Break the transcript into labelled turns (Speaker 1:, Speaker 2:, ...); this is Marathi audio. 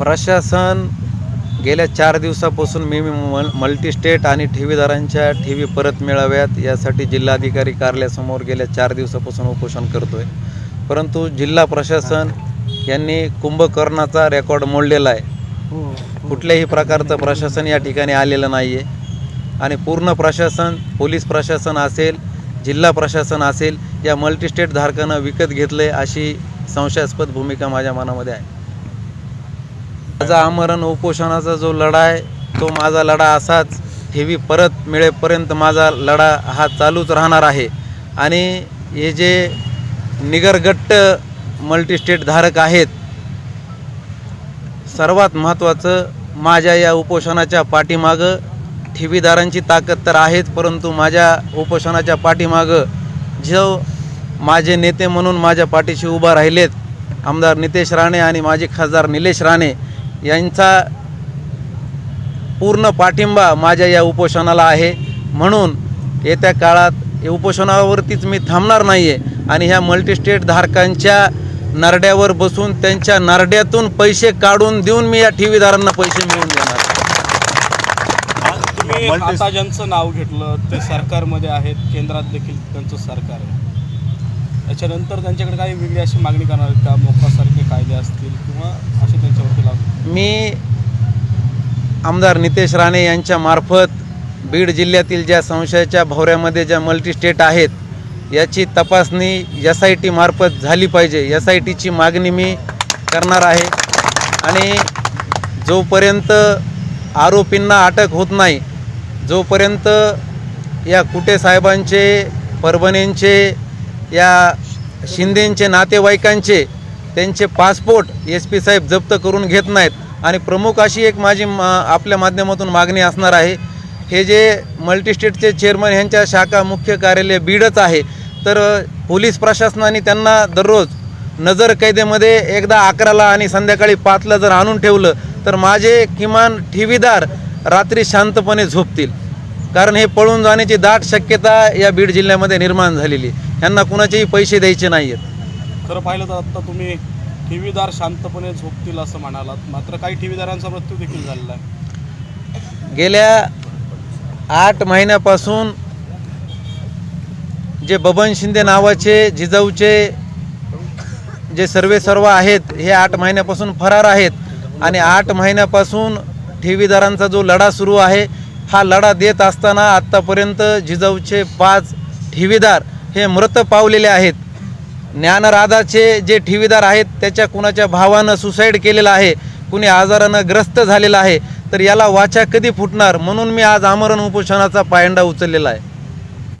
Speaker 1: प्रशासन गेल्या चार दिवसापासून मी मी मल मल्टीस्टेट आणि ठेवीदारांच्या ठेवी परत मिळाव्यात. यासाठी जिल्हाधिकारी कार्यालयासमोर गेल्या चार दिवसापासून उपोषण करतो आहे परंतु जिल्हा प्रशासन यांनी कुंभकर्णाचा रेकॉर्ड मोडलेला आहे. कुठल्याही प्रकारचं प्रशासन या ठिकाणी आलेलं नाही आहे आणि पूर्ण प्रशासन पोलीस प्रशासन असेल जिल्हा प्रशासन असेल या मल्टीस्टेट धारकानं विकत घेतले अशी संशयास्पद भूमिका माझ्या मनामध्ये आहे. माझा आमरण उपोषणाचा जो लढा आहे तो माझा लढा असाच. ठेवी परत मिळेपर्यंत माझा लढा हा चालूच राहणार आहे. आणि हे जे निगरगट्ट मल्टीस्टेट धारक आहेत सर्वात महत्त्वाचं माझ्या या उपोषणाच्या पाठीमागं ठेवीदारांची ताकद तर आहेच परंतु माझ्या उपोषणाच्या पाठीमागं जो माझे नेते म्हणून माझ्या पाठीशी उभा राहिलेत आमदार नितेश राणे आणि माजी खासदार निलेश राणे यांचा पूर्ण पाठिंबा माझ्या या उपोषणाला आहे. म्हणून येत्या काळात या उपोषणावरतीच मी थांबणार नाही आहे आणि ह्या मल्टीस्टेट धारकांच्या नरड्यावर बसून त्यांच्या नरड्यातून पैसे काढून देऊन मी या ठेवीदारांना पैसे मिळवून देणार.
Speaker 2: तुम्ही आता ज्यांचं नाव घेतलं ते सरकारमध्ये आहेत केंद्रात देखील त्यांचं सरकार आहे. त्याच्यानंतर त्यांच्याकडे काही वेगळी अशी मागणी करणार आहेत का? मोकासारखे कायदे असतील किंवा असे त्यांच्यावरती लागू?
Speaker 1: मी आमदार नितेश राणे यांच्या मार्फत बीड जिल्ह्यातील ज्या संशयाच्या भवऱ्यामध्ये ज्या मल्टी स्टेट आहेत याची तपासणी एस आय टी मार्फत झाली पाहिजे. एस आय टीची मागणी मी करणार आहे. आणि जोपर्यंत आरोपींना अटक होत नाही जोपर्यंत या कुटे साहेबांचे परभणींचे या शिंदेंचे नातेवाईकांचे त्यांचे पासपोर्ट एस पी साहेब जप्त करून घेत नाहीत. आणि प्रमुख अशी एक माझी मा आपल्या माध्यमातून मागणी असणार आहे हे जे मल्टीस्टेटचे चेअरमन ह्यांच्या शाखा मुख्य कार्यालय बीडच आहे तर पोलीस प्रशासनाने त्यांना दररोज नजर कैदेमध्ये एकदा अकराला आणि संध्याकाळी पाचला जर आणून ठेवलं तर माझे किमान ठेवीदार रात्री शांतपणे झोपतील. कारण हे पळून जाण्याची दाट शक्यता या बीड जिल्ह्यामध्ये निर्माण झालेली ह्यांना कुणाचेही पैसे द्यायचे नाही आहेत
Speaker 2: खरं पाहिलं तर आता तुम्ही ठेवीदार शांतपणे झोपतील असं म्हणालात. मात्र काही ठेवीदारांचा मृत्यू देखील झालेला आहे.
Speaker 1: गेल्या आठ महिन्यापासून जे बबन शिंदे नावाचे जिजाऊचे जे सर्वे सर्व आहेत हे आठ महिन्यापासून फरार आहेत. आणि आठ महिन्यापासून ठेवीदारांचा जो लढा सुरू आहे हा लढा देत असताना आत्तापर्यंत जिजाऊचे पाच ठेवीदार हे मृत पावलेले आहेत. ज्ञानराधाचे जे ठेवीदार आहेत त्याच्या कुणाच्या भावानं सुसाईड केलेलं आहे कुणी आजारानं ग्रस्त झालेलं आहे तर याला वाचा कधी फुटणार? म्हणून मी आज आमरण उपोषणाचा पायंडा उचललेला आहे.